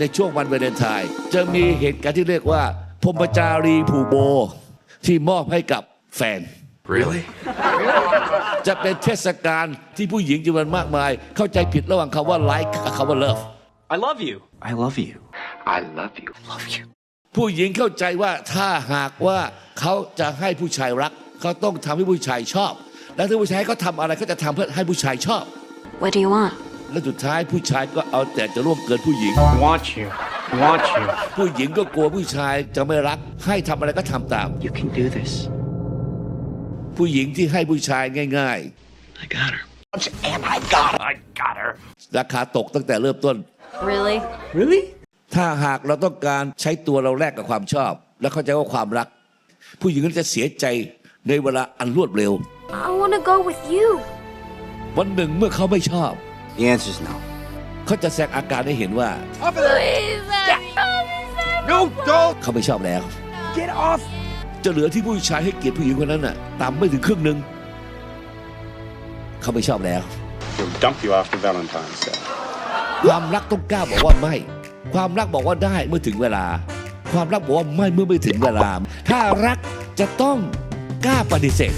ในช่วงวันวาเลนไทน์จะมีเหตุการณ์ที่เรียกว่าพรหมจารีผูกโบ ที่มอบให้กับแฟน Really? จะเป็นเทศกาลที่ผู้หญิงจำนวนมากมาย เข้าใจผิดระหว่างคำว่า like กับคำว่า love I love you. I love you. I love you. Love you. ผู้หญิงเข้าใจว่าถ้าหากว่าเขาจะให้ผู้ชายรัก เขาต้องทำให้ผู้ชายชอบ และถ้าผู้ชายเขาทำอะไรเขาจะทำเพื่อให้ผู้ชายชอบ What do you want? และสุดท้ายผู้ชายก็เอาแต่จะร่วงเกินผู้หญิง Want you. Want you. ผู้หญิงก็กลัวผู้ชายจะไม่รัก ให้ทำอะไรก็ทำตาม You can do this. ผู้หญิงที่ให้ผู้ชายง่าย I got her. I got her. ๆ ราคาตกตั้งแต่เริ่มต้น Really? Really? ถ้าหากเราต้องการใช้ตัวเราแลกกับความชอบ และเข้าใจว่าความรัก ผู้หญิงก็จะเสียใจในเวลาอันรวดเร็ว I want to go with you. วันหนึ่งเมื่อเขาไม่ชอบ The answer's no. เขาจะแสดงอาการให้เห็นว่า Please, No, don't เขาไม่ชอบแล้ว get off. จะเหลือที่ผู้ชายให้เกียรติผู้หญิงคนนั้นน่ะต่ำไม่ถึงครึ่งหนึ่งเขาไม่ชอบแล้ว He'll dump you after Valentine's Day. ความรักต้องกล้าบอกว่าไม่ ความรักบอกว่าได้เมื่อถึงเวลา ความรักบอกว่าไม่เมื่อไม่ถึงเวลา ถ้ารักจะต้องกล้าปฏิเสธ